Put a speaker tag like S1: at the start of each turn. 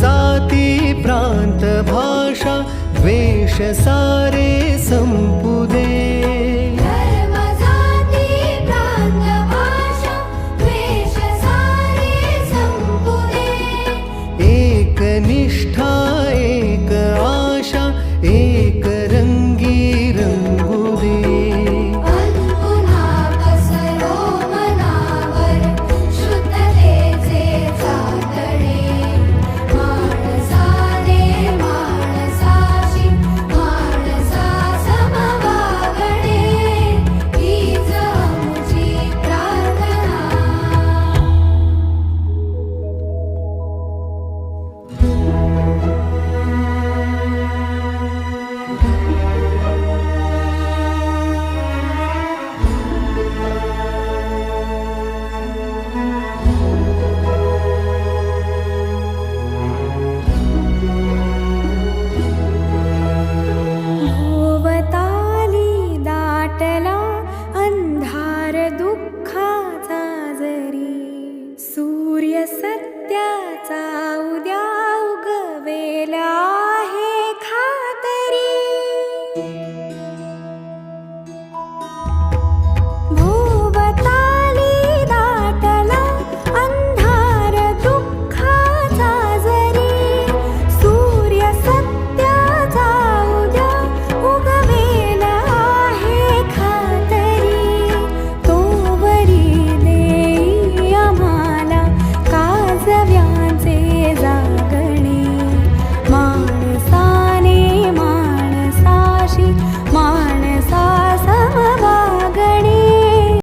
S1: जाती प्रांत भाषा द्वेष सारे संपू